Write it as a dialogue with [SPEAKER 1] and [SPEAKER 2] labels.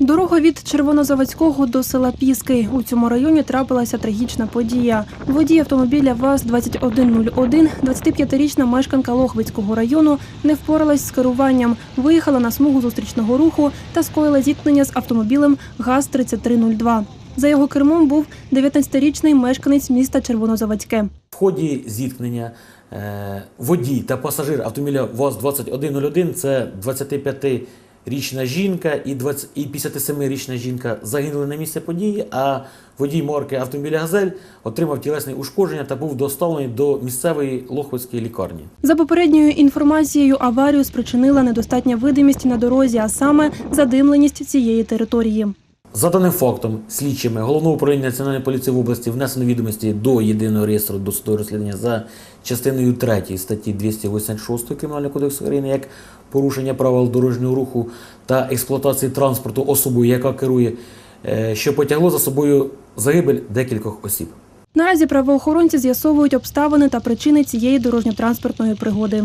[SPEAKER 1] Дорога від Червонозаводського до села Піски. У цьому районі трапилася трагічна подія. Водій автомобіля ВАЗ-2101, 25-річна мешканка Лохвицького району, не впоралась з керуванням, виїхала на смугу зустрічного руху та скоїла зіткнення з автомобілем ГАЗ-3302. За його кермом був 19-річний мешканець міста Червонозаводське.
[SPEAKER 2] В ході зіткнення е, водій та пасажир автомобіля ВАЗ-2101 це 25-річна жінка і 20 і 57-річна жінка загинули на місці події, а водій морки автомобіля «Газель» отримав тілесне ушкодження та був доставлений до місцевої Лохвицької лікарні.
[SPEAKER 1] За попередньою інформацією, аварію спричинила недостатня видимість на дорозі, а саме задимленість цієї території.
[SPEAKER 2] За даним фактом, слідчими головного управління Національної поліції в області внесено відомості до єдиного реєстру досудового розслідування за частиною 3 статті 286 Кримінального кодексу України як порушення правил дорожнього руху та експлуатації транспорту особою, яка керує, е, що потягло за собою загибель декількох осіб.
[SPEAKER 1] Наразі правоохоронці з'ясовують обставини та причини цієї дорожньо-транспортної пригоди.